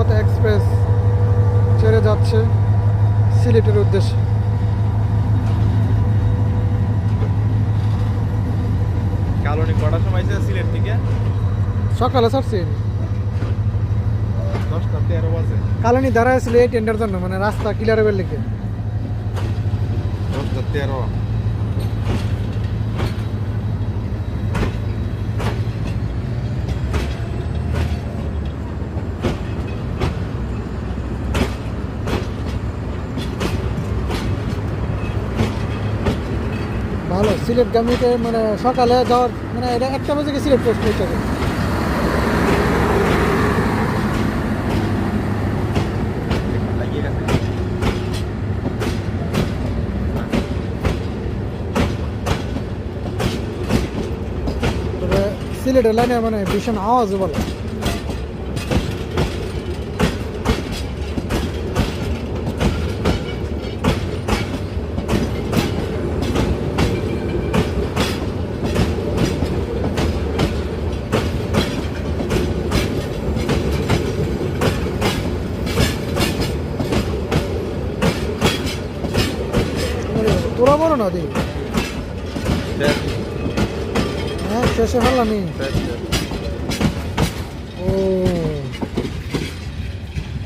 জনপথ express ছেড়ে যাচ্ছে সিলেটের উদ্দেশ্যে। কালনি কটার সময় সিলেট থেকে? সকালে ছাড়ছি। দশটা তেরো বাজে। কালনি দাঁড়ায় এই টেন্ডার জন্য মানে রাস্তা ক্লিয়ার হবে লিখে দশটা তেরো। ভালো সিলেট গামীতে মানে সকালে যাওয়ার মানে এটা একটা বাজে সিলেট পোস্ট পৌঁছাবে সিলেটের লাইনে মানে ভীষণ আওয়াজ বলে। তোরা বড় না দি শেষ, হ্যাঁ শেষে ফেললামই। ও।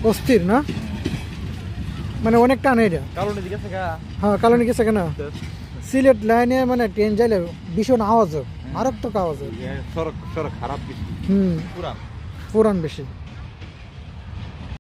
অস্থির না? মানে অনেক টান এটা হ্যাঁ কালনি গেছে কেন সিলেট লাইনে মানে ট্রেন যাইলে ভীষণ আওয়াজ হয়। মারাত্মক আওয়াজ হয়। সড়ক সড়ক খারাপ বেশি। হুম। পুরা পুরান বেশি।